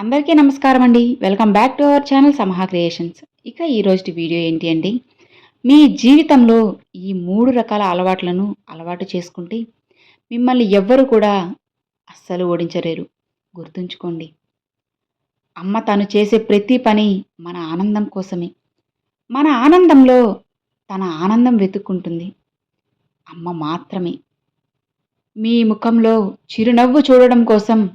అందరికీ నమస్కారం అండి. Welcome back to our channel Samaha creations. ఇక ఈరోజు వీడియో ఏంటి అండి? మీ జీవితంలో ఈ మూడు రకాల అలవాట్లను అలవాటు చేసుకుంటే మిమ్మల్ని ఎవ్వరు కూడా అస్సలు ఓడించలేరు. గుర్తుంచుకోండి. అమ్మ తను చేసే ప్రతి పని మన ఆనందం కోసమే. మన ఆనందంలో తన ఆనందం వెతుక్కుంటుంది. అమ్మ మాత్రమే. మీ ముఖంలో చిరునవ్వు చూడడం కోసం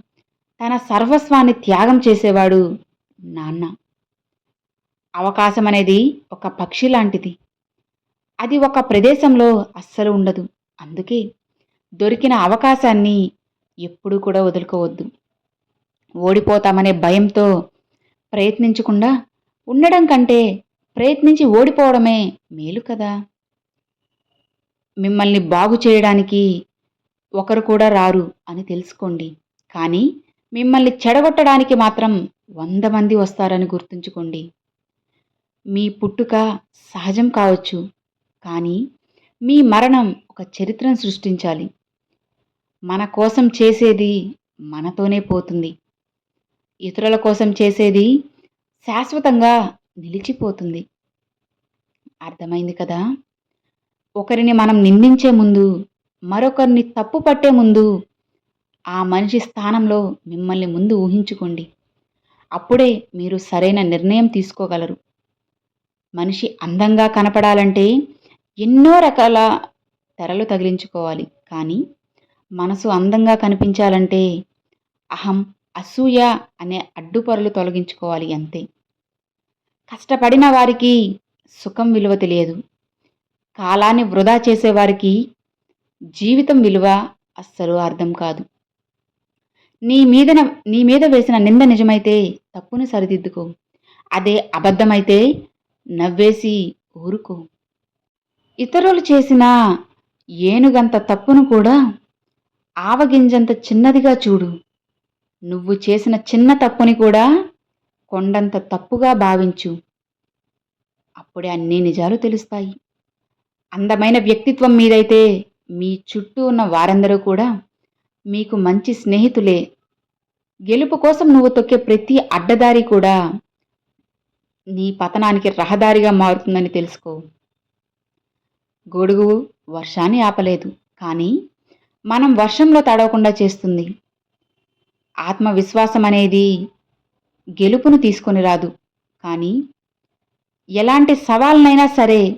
తన సర్వస్వాన్ని త్యాగం చేసేవాడు నాన్న. అవకాశం అనేది ఒక పక్షి లాంటిది. అది ఒక ప్రదేశంలో అస్సలు ఉండదు. అందుకే దొరికిన అవకాశాన్ని ఎప్పుడూ కూడా వదులుకోవద్దు. ఓడిపోతామనే భయంతో ప్రయత్నించకుండా ఉండడం కంటే ప్రయత్నించి ఓడిపోవడమే మేలు కదా. మిమ్మల్ని బాగు చేయడానికి ఒకరు కూడా రారు అని తెలుసుకోండి. కానీ మిమ్మల్ని చెడగొట్టడానికి మాత్రం వంద మంది వస్తారని గుర్తుంచుకోండి. మీ పుట్టుక సహజం కావచ్చు కానీ మీ మరణం ఒక చరిత్రను సృష్టించాలి. మన కోసం చేసేది మనతోనే పోతుంది. ఇతరుల కోసం చేసేది శాశ్వతంగా నిలిచిపోతుంది. అర్థమైంది కదా? ఒకరిని మనం నిందించే ముందు మరొకరిని తప్పు పట్టే ముందు ఆ మనిషి స్థానంలో మిమ్మల్ని ముందు ఊహించుకోండి. అప్పుడే మీరు సరైన నిర్ణయం తీసుకోగలరు. మనిషి అందంగా కనపడాలంటే ఎన్నో రకాల తెరలు తగిలించుకోవాలి. కానీ మనసు అందంగా కనిపించాలంటే అహం అసూయ అనే అడ్డుపరులు తొలగించుకోవాలి అంతే. కష్టపడిన వారికి సుఖం విలువ తెలియదు. కాలాన్ని వృధా చేసేవారికి జీవితం విలువ అస్సలు అర్థం కాదు. నీ మీద నీ మీద వేసిన నింద నిజమైతే తప్పును సరిదిద్దుకో. అదే అబద్ధమైతే నవ్వేసి ఊరుకో. ఇతరులు చేసిన ఏనుగంత తప్పును కూడా ఆవగింజంత చిన్నదిగా చూడు. నువ్వు చేసిన చిన్న తప్పుని కూడా కొండంత తప్పుగా భావించు. అప్పుడే అన్ని నిజాలు తెలుస్తాయి. అందమైన వ్యక్తిత్వం మీదైతే మీ చుట్టూ ఉన్న వారందరూ కూడా మీకు మంచి స్నేహితులే. గెలుపు కోసం నువ్వు తొక్కే ప్రతి అడ్డదారి కూడా నీ పతనానికి రహదారిగా మారుతుందని తెలుసుకో. గొడుగు వర్షాన్ని ఆపలేదు. కానీ మనం వర్షంలో తడవకుండా చేస్తుంది. ఆత్మవిశ్వాసం అనేది గెలుపును తీసుకొని రాదు. కానీ ఎలాంటి సవాళ్ళనైనా సరే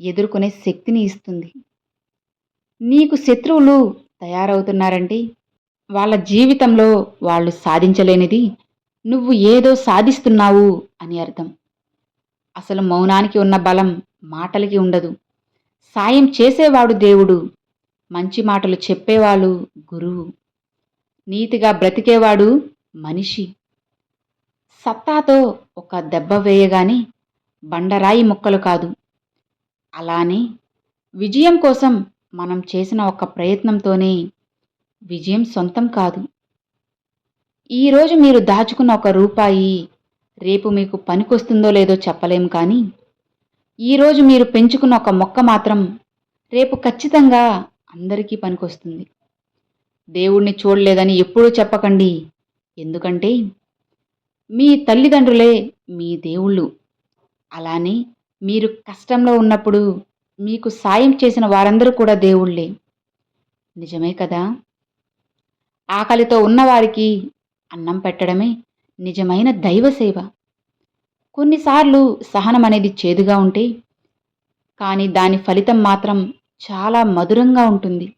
ఎదుర్కొనే శక్తిని ఇస్తుంది. నీకు శత్రువులు తయారవుతున్నారంటే వాళ్ళ జీవితంలో వాళ్ళు సాధించలేనిది నువ్వు ఏదో సాధిస్తున్నావు అని అర్థం. అసలు మౌనానికి ఉన్న బలం మాటలకి ఉండదు. సాయం చేసేవాడు దేవుడు మంచి మాటలు చెప్పేవాడు గురువు. నీతిగా బ్రతికేవాడు మనిషి. సత్తాతో ఒక దెబ్బ వేయగానే బండరాయి ముక్కలు కాదు. అలానే విజయం కోసం మనం చేసిన ఒక ప్రయత్నంతోనే విజయం సొంతం కాదు. ఈరోజు మీరు దాచుకున్న ఒక రూపాయి రేపు మీకు పనికొస్తుందో లేదో చెప్పలేం కానీ ఈరోజు మీరు పెంచుకున్న ఒక మొక్క మాత్రం రేపు ఖచ్చితంగా అందరికీ పనికొస్తుంది. దేవుణ్ణి చూడలేదని ఎప్పుడూ చెప్పకండి. ఎందుకంటే మీ తల్లిదండ్రులే మీ దేవుళ్ళు. అలానే మీరు కష్టంలో ఉన్నప్పుడు మీకు సాయం చేసిన వారందరూ కూడా దేవుళ్ళే. నిజమే కదా? ఆకలితో ఉన్నవారికి అన్నం పెట్టడమే నిజమైన దైవ సేవ. కొన్నిసార్లు సహనం అనేది చేదుగా ఉంటే కానీ దాని ఫలితం మాత్రం చాలా మధురంగా ఉంటుంది.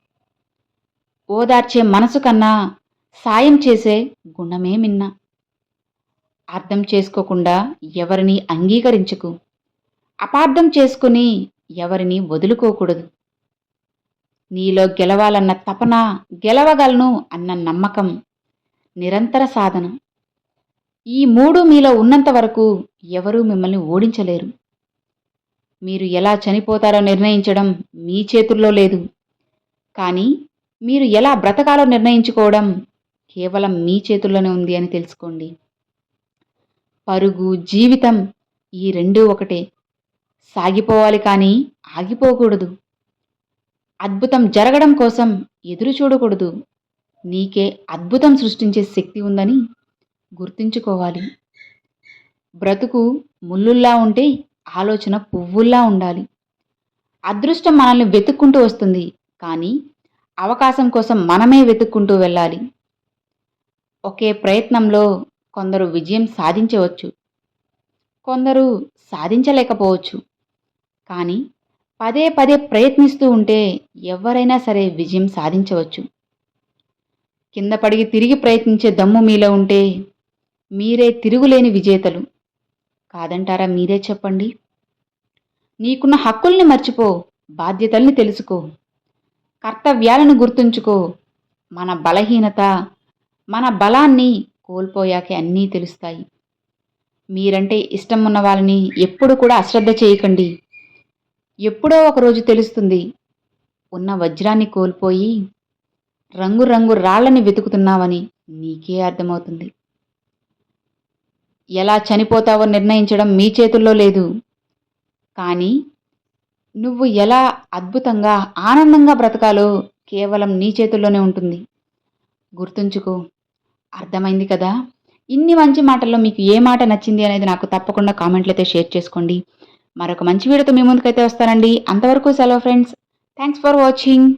ఓదార్చే మనసు కన్నా సాయం చేసే గుణమే మిన్న. అర్థం చేసుకోకుండా ఎవరిని అంగీకరించకు. అపార్థం చేసుకుని ఎవరిని వదులుకోకూడదు. నీలో గెలవాలన్న తపన గెలవగలను అన్న నమ్మకం నిరంతర సాధన. ఈ మూడు మీలో ఉన్నంత వరకు ఎవరూ మిమ్మల్ని ఓడించలేరు. మీరు ఎలా చనిపోతారో నిర్ణయించడం మీ చేతుల్లో లేదు. కానీ మీరు ఎలా బ్రతకాలో నిర్ణయించుకోవడం కేవలం మీ చేతుల్లోనే ఉంది అని తెలుసుకోండి. పరుగు జీవితం ఈ రెండూ ఒకటే. సాగిపోవాలి కానీ ఆగిపోకూడదు. అద్భుతం జరగడం కోసం ఎదురు చూడకూడదు. నీకే అద్భుతం సృష్టించే శక్తి ఉందని గుర్తుంచుకోవాలి. బ్రతుకు ముళ్ళుల్లా ఉంటే ఆలోచన పువ్వుల్లా ఉండాలి. అదృష్టం మనల్ని వెతుక్కుంటూ వస్తుంది కానీ అవకాశం కోసం మనమే వెతుక్కుంటూ వెళ్ళాలి. ఒకే ప్రయత్నంలో కొందరు విజయం సాధించవచ్చు. కొందరు సాధించలేకపోవచ్చు. కానీ పదే పదే ప్రయత్నిస్తూ ఉంటే ఎవరైనా సరే విజయం సాధించవచ్చు. కింద పడిగి తిరిగి ప్రయత్నించే దమ్ము మీలో ఉంటే మీరే తిరుగులేని విజేతలు. కాదంటారా మీరే చెప్పండి? నీకున్న హక్కుల్ని మర్చిపో బాధ్యతల్ని తెలుసుకో కర్తవ్యాలను గుర్తుంచుకో మన బలహీనత మన బలాన్ని కోల్పోయాకే అన్నీ తెలుస్తాయి. మీరంటే ఇష్టం ఉన్న వాళ్ళని ఎప్పుడు కూడా అశ్రద్ధ చేయకండి. ఎప్పుడో ఒకరోజు తెలుస్తుంది. ఉన్న వజ్రాన్ని కోల్పోయి రంగురంగు రాళ్ళని వెతుకుతున్నావని నీకే అర్థమవుతుంది. ఎలా చనిపోతావో నిర్ణయించడం మీ చేతుల్లో లేదు. కానీ నువ్వు ఎలా అద్భుతంగా ఆనందంగా బ్రతకాలో కేవలం నీ చేతుల్లోనే ఉంటుంది. గుర్తుంచుకో అర్థమైంది కదా? ఇన్ని మంచి మాటల్లో మీకు ఏ మాట నచ్చింది అనేది నాకు తప్పకుండా కామెంట్లు అయితే షేర్ చేసుకోండి. మరొక మంచి వీడియోతో మీ ముందుకైతే వస్తానండి. అంతవరకు సెలవు ఫ్రెండ్స్. Thanks for watching